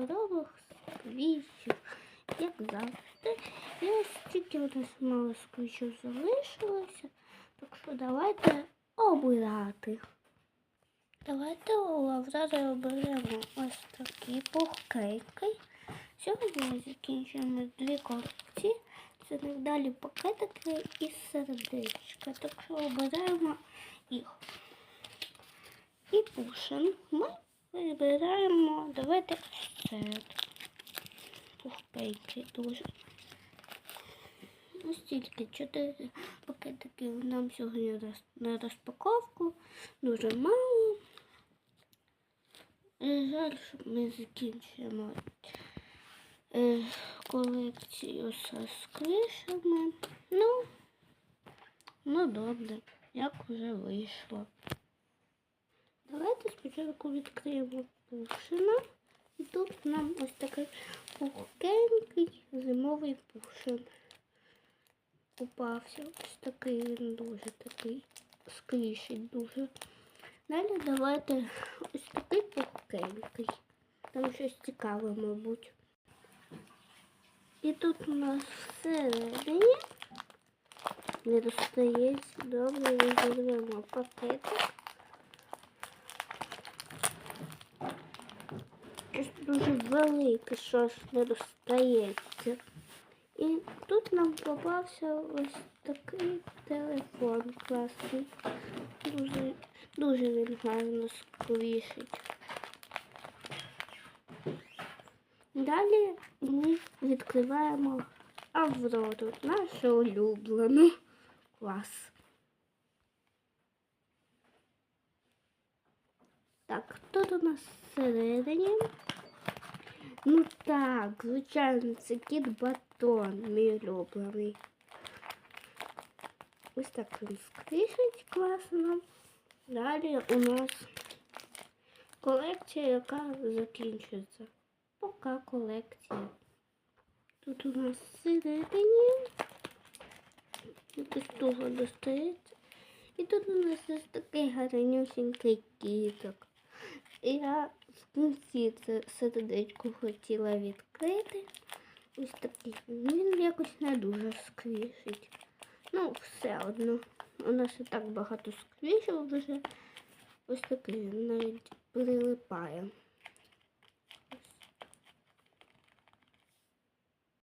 паперових сквічів, як завжди. І ось тільки у нас мало сквічів залишилося. Так що давайте обирати. Давайте зараз оберемо ось такі пухкейки. Сьогодні ми закінчуємо дві колекції. Це далі пакетики і сердечка. Так що обираємо їх. І пушин. Ми вибираємо, давайте це. Пухкейки дуже. Ось тільки чотири пакетики нам сьогодні на розпаковку. Дуже мало. Е, Жаль, що ми закінчимо е, колекцію зі скришами. Ну, ну добре, як вже вийшло. Давайте спочатку відкриємо пушина. І тут нам ось такий пухкенький зимовий пушин. Попався. Ось такий він дуже такий скрішить дуже. Далі давайте ось такий пухкенький. Там щось цікаве, мабуть. І тут у нас всередині не достається. Добре, розірвемо пакетик. Щось дуже велике, щось не достається. І тут нам попався ось такий телефон класний. Дуже, дуже він гарно сквішить. Далі ми відкриваємо Аврору, нашу улюблену клас. Так, тут у нас всередині. Ну так, звичайно, це кіт батон, мій улюблений. Ось так він скрішить класно. Далі у нас колекція, яка закінчується. Пока колекція. Тут у нас всередині якось того достається. І тут у нас ось такий гарнюсінький кіток. Я в це сердечко хотіла відкрити. Ось такий. Він якось не дуже сквішить. Ну, все одно. У нас і так багато сквішів вже. Ось такий він навіть прилипає.